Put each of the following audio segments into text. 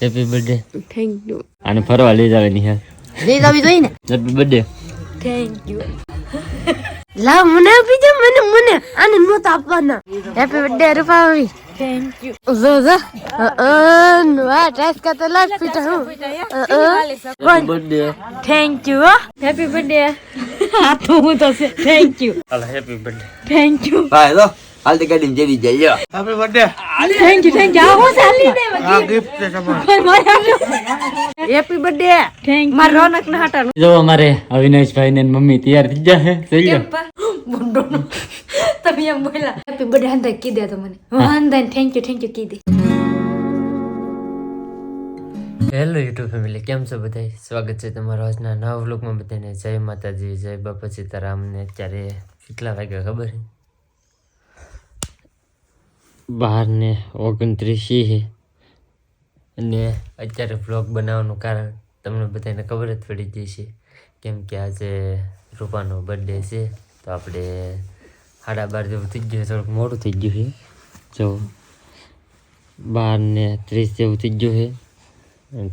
Happy birthday thank you આને ફરવા લઈ જાવે નિહાલ લઈ જાવી જોઈએ ને? હેપી બર્થડે થેન્ક યુ લાવ મને આપી દે મને મને. આને નહોતા આપવાના. હેપી બર્થડે રૂપાવી થેન્ક યુ જો જો. અન વાહ ટાઈસ કા તો લાગ પીટા હું happy birthday thank you happy birthday આ તો હું તો thank you happy birthday thank you ભાઈ લો હાલતી ગાડી જેવી જાય happy birthday thank you thank you આ હું ચાલી દે આ ગિફ્ટ છે તમારે. હેપી બર્થડે થેન્ક માર રોનક ના હટા જો અમારે અવિનાશભાઈ ને મમ્મી તૈયાર થઈ ગયા છે જોઈ લો મુંડો તમે એમ બોલા હેપી બર્થડે હંદા કીધે તો મને હંદા થેન્ક યુ થેન્ક યુ કીધે હેલો યુટ્યુબ ફેમિલી કેમ છો બધા સ્વાગત છે તમારા આજના નવા વ્લોગમાં બધાને. જય માતાજી જય બાપા સીતારામને. અત્યારે કેટલા વાગ્યા ખબર? છે બાર ને ઓગણત્રીસી છે. અને અત્યારે બ્લોગ બનાવવાનું કારણ તમને બધાને ખબર જ પડી ગઈ છે. કેમ કે આજે રૂપાનો બર્થડે છે, તો આપણે સાડા બાર જેવું થઈ ગયું થોડુંક મોડું થઈ ગયું છે. જો બાર ને ત્રીસ જેવું થઈ ગયું છે.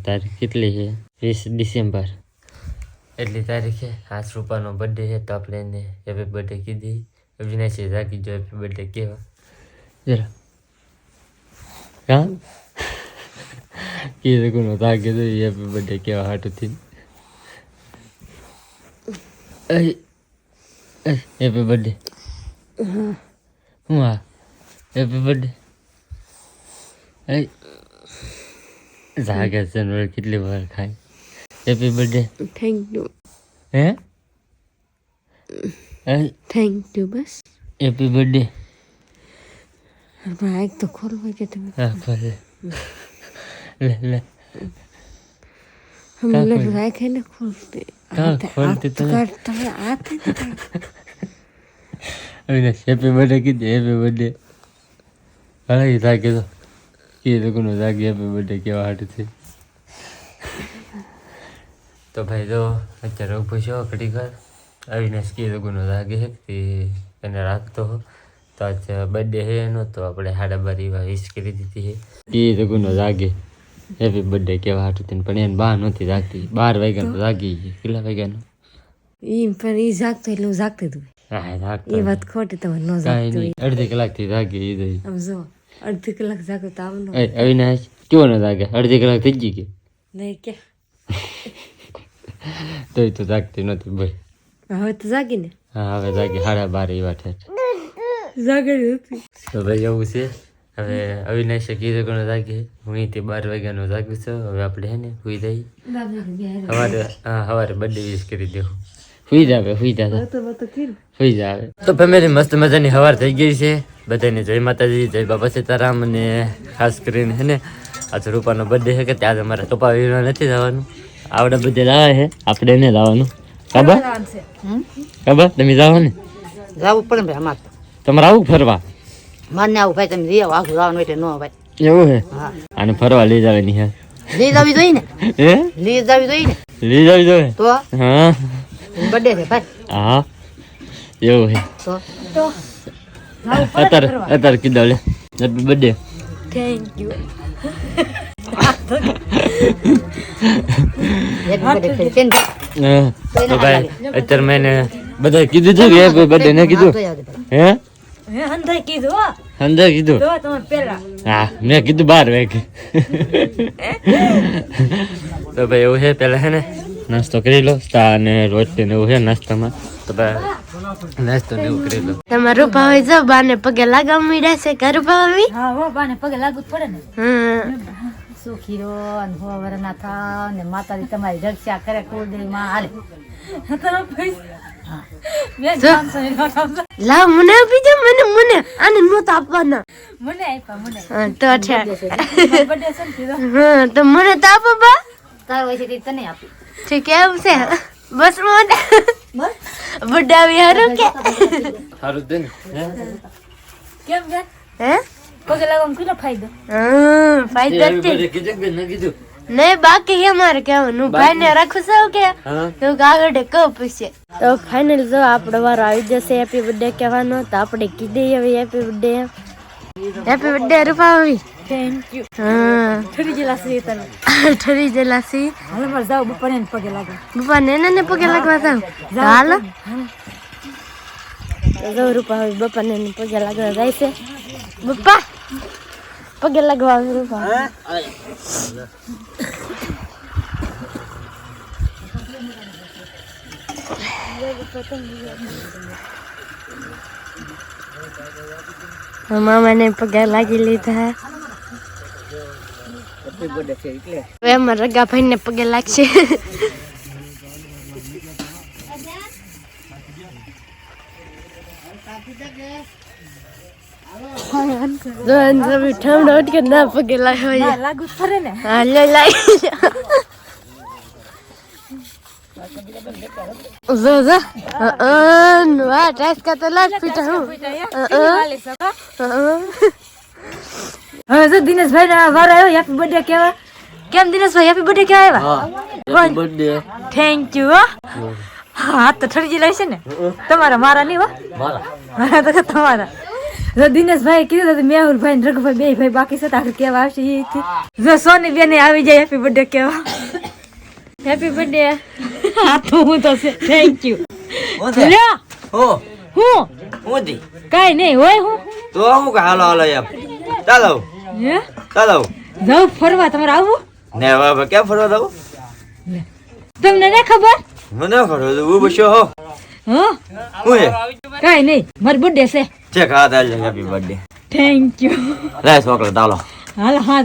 તારીખ કેટલી છે? વીસ ડિસેમ્બર. એટલી તારીખે આજ રૂપાનો બર્થડે છે, તો આપણે એને હેપી બર્થડે કીધી. અવિનાશી રાખી જો હેપી બર્થડે કેવા જરા. હા કીધું કોનો તા કીધું હેપી બર્થડે કેવા હાટુથી હેપી બર્થડે હું આ હેપી બર્થડે જાગે ને કેટલી વાર ખાય happy birthday thank you hey thank you bus happy birthday એક તો ખોલવા કે તમે હા ભલે લે લે હમ લડ રાખે ને ખોલતે કાં ખોલતી તો નહીં. કાઢ તમે આ થઈ અવિનાશ હેપી બર્થડે કીધું હેપી બર્થડે હા એ તો કીધું કોનો જાગે હેપી બર્થડે કેવા હાટું છે તો ભાઈ તો અત્યારે ઊભો છો ઘડી વાર અવિનાશ કે કોનો જાગે તે એને રાખતો હો તો આજ બર્થડે હે એનો તો આપણે સાડા બાર એવા વિશ કરી દીધી હે. એ તો ગુનો જાગે. હેપી બર્થડે કેવા હાટું તેને પણ એને બહાર નથી જાગતી. બાર વાગ્યાનો જાગી ગઈ. કેટલા વાગ્યાનું? ઈ પણ ઈ જાગતો એટલે હું જાગતી હતું. એ વાત ખોટી તમે ન જાગતો અડધી કલાકથી જાગી એ દઈ આમ જો અડધી કલાક જાગો તો આમ ન એ અવિનાશ કેવો ન જાગે? અડધી કલાક થઈ ગઈ કે? નહીં કે તોય તો જાગતી નથી ભાઈ હવે તો જાગી ને? હા હવે જાગી. સાડા બાર એવા ઠેઠ. જાગે હતી. તો ભાઈ એવું છે. હવે અવિનાશે કીધું કોને જાગે. હું અહીંથી બાર વાગ્યાનો જાગું છું. હવે આપણે હે ને સુઈ જઈએ. સવારે હા સવારે બર્થડે વિશ કરી દેવું સુઈ જાવે સુઈ જાવે. તો તો સુઈ જાવે તો ફેમિલી મસ્ત મજાની સવાર થઈ ગઈ છે. બધાને જય માતાજી જય બાબા સીતારામ અને ખાસ કરીને હે ને આજે રૂપાનો બર્થડે છે કે ત્યાં અમારે કપા વીરવા નથી જવાનું. આવડે બધે લાવે છે. આપણે એને લાવવાનું ખબર? ખબર? તમે જાઓ ને. જવું પડે ભાઈ અમારે તમારે આવું ફરવા? મને આવું ભાઈ તમે લઈ આવો આખું જવાનું એટલે ન ભાઈ એવું છે અને ફરવા લઈ જવાની હે? લઈ જાવી જોઈએ ને? હે? લઈ જાવી જોઈએ ને? લઈ જાવી જોઈએ? તો? હા. બર્થડે છે ભાઈ. હા. એવું હે? તો? અત્યારે અત્યારે કીધું લે. હેપી બર્થડે થેન્ક યુ ને હા. તો અત્યારે મેં બધા કીધું છે કે બર્થડે ને કીધું. તો હે? કીધું અંદર કીધું? જો તમે પેલા. હા મેં કીધું બાર વાગે. તો ભાઈ એવું છે પેલા હે ને નાસ્તો કરી લો ચા અને રોટલી ને એવું છે નાસ્તામાં. તો ભાઈ નાસ્તો ને એવું કરી લો. તમારું ભાવે જો બાને પગે લાગવા મીડ્યા છે કર ભાવી હા હો બાને પગે લાગુ પડે ને. હમ. સુખી રો અને હો વરના થા ને માતાજી તમારી રક્ષા કરે કુળદેવી માં હાલે લાવ મને આપી દે મને મને આને નહોતા આપવાના. મને આપ્યા મને. તો હા તો મને તો આપો બા. તાર હોય છે તને આપી. ઠીક એમ છે. બસ મને. બડાવી હારું કે? સારું છે કેમ હે? પગે લાગવામાં કેટલો ફાયદો? હમ ફાયદા જ છે. કીધું કે ન કીધું? નહીં બાકી હે મારે કેવાનું ભાઈ ને રાખું છું કે તો કાગળ કહું પૂછે. તો ફાઇનલ જો આપણો વારો આવી જશે હેપી બર્થડે કહેવાનો તો આપણે કીધી હવે હેપી બર્થડે હેપી બર્થડે રૂપાવી થેન્ક યુ હા. ઠરી ગયેલા છે તમે. ઠરી ગયેલા સી હાલો મારે જાવ બપોરે એને પગે લાગે. પપ્પા ને ને પગે લાગવા જાવ? હાલો. જો રૂપા હવે બપ્પા ને પગે લાગવા જાય છે. બપ્પા. પગે લાગવા મામાને પગે લાગી લીધા હવે અમારા રગા ભાઈ ને પગે લાગશે જો અંજલિ ઠંડો ઉઠ કે ના પગે લાગ્યો ના, લાગુ જ ખરે ને હા લે લાગી જો જો અન વાહ ટાઈસ કા તો લાગ પીટા હું હવે જો દિનેશભાઈ ના. વાર આવ્યો હેપી બર્થડે કેવા કેમ દિનેશભાઈ હેપી બર્થડે કેવા આવ્યા બર્થડે થેન્ક યુ હા. તો ઠરજી લાવશે ને તમારા મારા નહીં હો? મારા તો તમારા. જો દિનેશભાઈ કીધું તો મેહુલભાઈ ને રઘુભાઈ બે ભાઈ બાકી છે આગળ કેવા આવશે એ જો સોની બેને આવી જાય હેપી બર્થડે કેવા. હેપી બર્થડે હા તો હું તો થેન્ક યુ લ્યો. હો. હું? હું દી કાઈ નહીં હોય હું? તો અમુક હાલો હાલો યાર ચાલો. હે? ચાલો. જાઉં ફરવા તમારે આવું? ને હવે કેમ ફરવા દઉં તમને ના ખબર? મને ફરવા હું બસ્યો હો. હું? હે કાઈ નહીં મારી બર્થડે છે. ચેક હાથ આજે હેપી બર્થડે થેન્ક યુ લે ચોકલેટ હાલો હાલ હા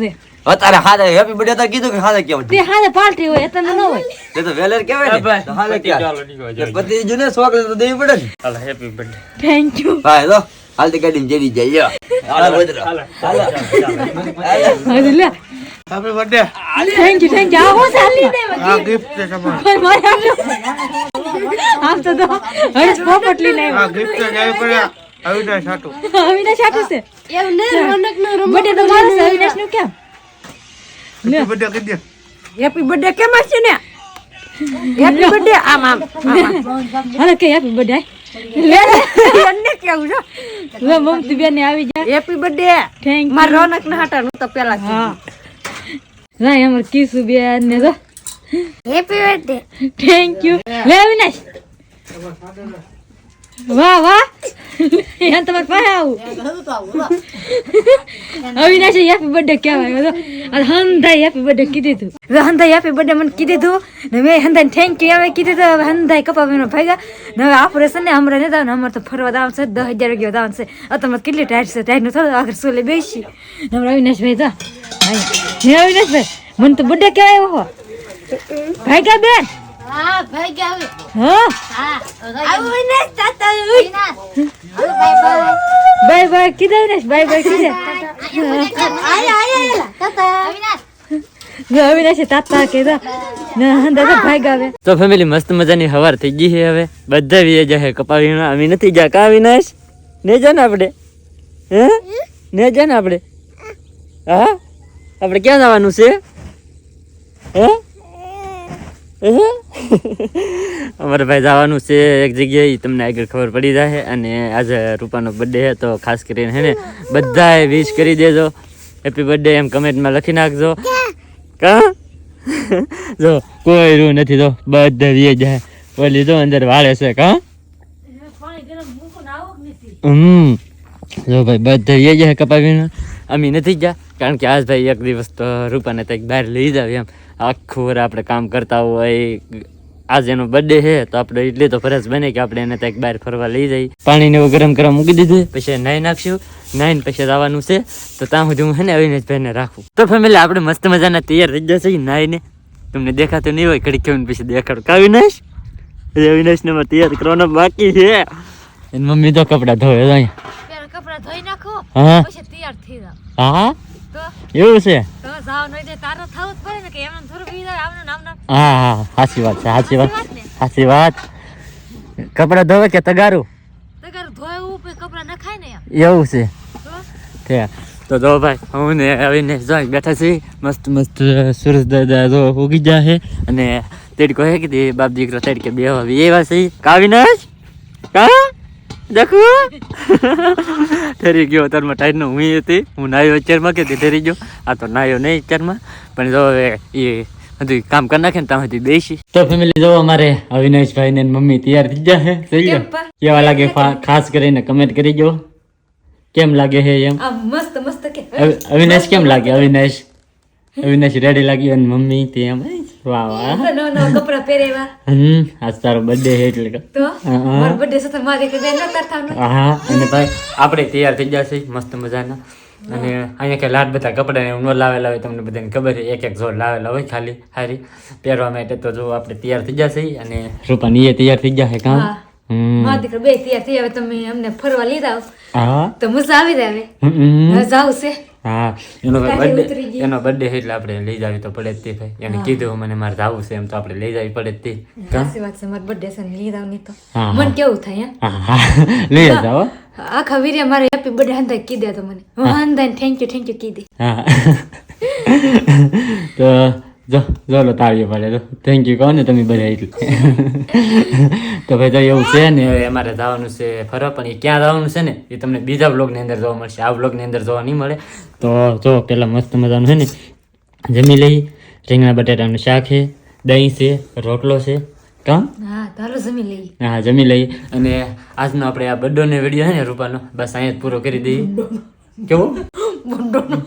અત્યારે હાથે હેપી બર્થડે તાર કીધું કે હાથે કેવું તે હાથે પાર્ટી હોય તને ન હોય. તે તો વેલર કેવાય ને. તો હાલે ક્યાં? પતિ જો ને ચોકલેટ તો દેવી પડે ને. હાલો હેપી બર્થડે થેન્ક યુ ભાઈ તો હાલતી ગાડી જેડી જાય હાલો હાલો હવે લે happy birthday thank you thank you આવો સાલી દે આ ગિફ્ટ છે તમારે. મારે આમ તો તો હવે પોપટલી લઈને આ ગિફ્ટ છે જય પડ્યા. અવિનાશ હાટુ આવ્યો અવિનાશ આટું છે એવું ને રોનક નો રમ બર્થડે તો મારો છે અવિનાશનું કેમ લે હેપી બર્થડે કહી દે હેપી બર્થડે કેમ હશે ને હેપી બર્થડે આમ આમ હાલો કે હેપી બર્થડે લે એને કેવું છે લે મમતી બેન આવી જાય હેપી બર્થડે થેન્ક માર રોનક ના હાટા નું તો પેલા હા રાય અમાર કીસુ બેન ને તો હેપી બર્થડે થેન્ક યુ લે અવિનાશ વાહ વાહ એમ તમારે પાસે આવું? અવિનાશ હેપી બર્થડે કહેવાય તો અને હંધાઈ હેપી બર્થડે કીધી તું. હવે હંધાઈ હેપી બર્થડે મને કીધી તું. ને મેં હંધાઈ થેન્ક યુ આવે કીધી તો હવે હંધાઈ કપા બેનો ભાગ્યા. ને હવે ઓપરેશન ને હમણાં નહીં ને અમારે તો ફરવા દાવાનું છે દસ હજાર રૂપિયા દાવાનું છે. આ તમારે કેટલી ટાઈટ છે ટાઈટનું થોડું આગળ સોલે બેસી. હમણાં અવિનાશભાઈ હે અવિનાશભાઈ મને તો બર્થડે કહેવાય હો. ભાગ્યા બેન. હા ભાઈ ગયા હવે. હા? આવું ને તાતા બાય બાય કીધા ને બાય બાય કીધા? આયા આયા તાતા જો અવિનાશ તાતા કીધા. તો ભાઈ ગાવે. તો ફેમિલી મસ્ત મજાની હવાર થઈ ગઈ છે હવે. બધા વીએ જાય કપાવી અમે નથી જા કા અવિનાશ ને જા ને આપણે. હે? ને જા ને આપણે. હા? આપણે ક્યાં જવાનું છે? હે? હે? અમારે ભાઈ જવાનું છે એક જગ્યાએ તમને આગળ ખબર પડી જાય અને આજે રૂપાનો બર્થડે છે તો ખાસ કરીને હે ને બધાએ વિશ કરી દેજો. હેપી બર્થડે એમ કમેન્ટમાં લખી નાખજો. કા? જો કોઈ રૂ નથી તો બધા વીએ જાય. ઓલી જો અંદર વાળે છે કા? હમ. જો ભાઈ બધા વીએ જાય કપાવીને. અમે નથી ગયા કારણ કે આજ ભાઈ એક દિવસ તો રૂપાને કંઈક બહાર લઈ જાવ એમ. આખું આપણે કામ કરતા હોય આજ એનો બર્થડે છે તો આપણે એટલી તો ફરજ બને કે આપણે એને કંઈક બહાર ફરવા લઈ જઈએ. પાણીને એવું ગરમ કરવા મૂકી દીધું પછી નાઈ નાખશું નાહીને પછી જવાનું છે તો ત્યાં સુધી હું છે ને અવિનાશ ભાઈને રાખું. તો ફેમિલી આપણે મસ્ત મજાના તૈયાર થઈ જશે ને તમને દેખાતું નહીં હોય ઘડી કેવું પછી દેખાડું. કા અવિનાશ? હજી અવિનાશને તૈયાર કરવાનો બાકી છે. એની મમ્મી તો કપડાં ધોવે છે કપડા ધોઈ નાખો હા? પછી તૈયાર હા? એવું છે? હા હા સાચી વાત છે સાચી વાત. વાત સાચી વાત. કપડાં ધોવે કે તગારું? એવું છે. તો? જો ભાઈ હું ને આવીને જોઈ બેઠા છીએ. મસ્ત મસ્ત સુરજ દાદા જો ઉગી ગયા છે. અને તેડકો હે કે બાપ દીકરો તેડકે બે એવા છે. કાવીનાશ કા? દેખો ઠરી ગયો અત્યારમાં ટાઈટનો હું હતી. હું નાયો અત્યારમાં કે ઠરી ગયો? આ તો નાયો નહીં અત્યારમાં. પણ જો હવે એ બધું કામ કરી નાખે ને ત્યાં સુધી બેસી. તો ફેમિલી જો અમારે અવિનાશભાઈ ને મમ્મી તૈયાર થઈ ગયા છે. થઈ ગયો? કેવા લાગે? ખાસ કરીને કમેન્ટ કરી જો કેમ લાગે છે એમ? મસ્ત મસ્ત કે અવિનાશ કેમ લાગે? અવિનાશ. અવિનાશ રેડી લાગ્યો અને મમ્મી તે એમ. વાહ વાહ. નવા નવા કપડા પહેરેવા હમ આજ તારો બર્થડે છે એટલે તો? મારો બર્થડે છે તો મારે કદાચ ન કરતા હા અને ભાઈ આપણે તૈયાર થઈ જશે મસ્ત મજાના. અને અહીંયા કે લાટ બધા કપડા ને ન લાવેલા હોય તમને બધાને ખબર છે એક એક જોડ લાવેલા હોય ખાલી હારી. પહેરવા માટે તો જો આપણે તૈયાર થઈ જશે અને રૂપાની એ તૈયાર થઈ જશે કાં હા. હમ. મારા દીકરા બે તૈયાર થઈ હવે તમે અમને ફરવા લીધા આવો. તો મજા આવી જાય. હવે. જાવ છે હા એનો બર્થડે એનો બર્થડે એટલે આપણે લઈ જાવી તો પડે જ તે ભાઈ. એને કીધું મને મારે જવું છે એમ તો આપણે લઈ જાવી પડે જ તે? સાચી વાત છે મારે બર્થડે છે લઈ નહીં તો. મને કેવું થાય હે? લઈ જાવ આખા વીરે મારે હેપી બર્થડે હંધાઈ કીધે તો મને. હું. હંધાઈ થેન્ક યુ થેન્ક યુ કીધી. હા. તો જો જો લો તાળીઓ પાડે તો થેન્ક યુ કહો ને તમે બધા એટલે. તો ભાઈ તો એવું છે ને અમારે જવાનું છે ફરવા પણ એ ક્યાં જવાનું છે ને એ તમને બીજા બ્લોગની અંદર જોવા મળશે. આ બ્લોગની અંદર જોવા નહીં મળે. તો જો પેલા મસ્ત મજાનું છે ને જમી લઈ. રીંગણા બટાટાનું શાક છે દહીં છે રોટલો છે. હા જમી લઈએ હા અને આજનો આપણે આ બર્થડે વીડિયો છે ને રૂપાનો બસ અહીંયા પૂરો કરી દઈએ. કેવો? બોંડોનો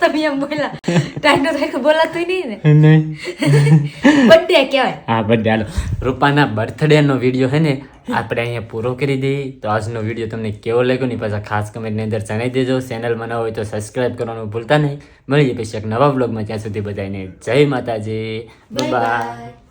તમે એમ બોલા ટાઈનો થાય બોલાતું નહીં ને. નહીં. બર્થડે કહેવાય. હા બર્થડે હાલો. રૂપાના બર્થડેનો વીડિયો છે ને આપણે અહીંયા પૂરો કરી દઈએ. તો આજનો વીડિયો તમને કેવો લાગ્યો નહીં પાછા ખાસ કમેન્ટની અંદર જણાવી દેજો. ચેનલમાં ન હોય તો સબસ્ક્રાઇબ કરવાનું ભૂલતા નહીં. મળીએ પછી એક નવા બ્લોગમાં ત્યાં સુધી બધાને જય માતાજી. બાય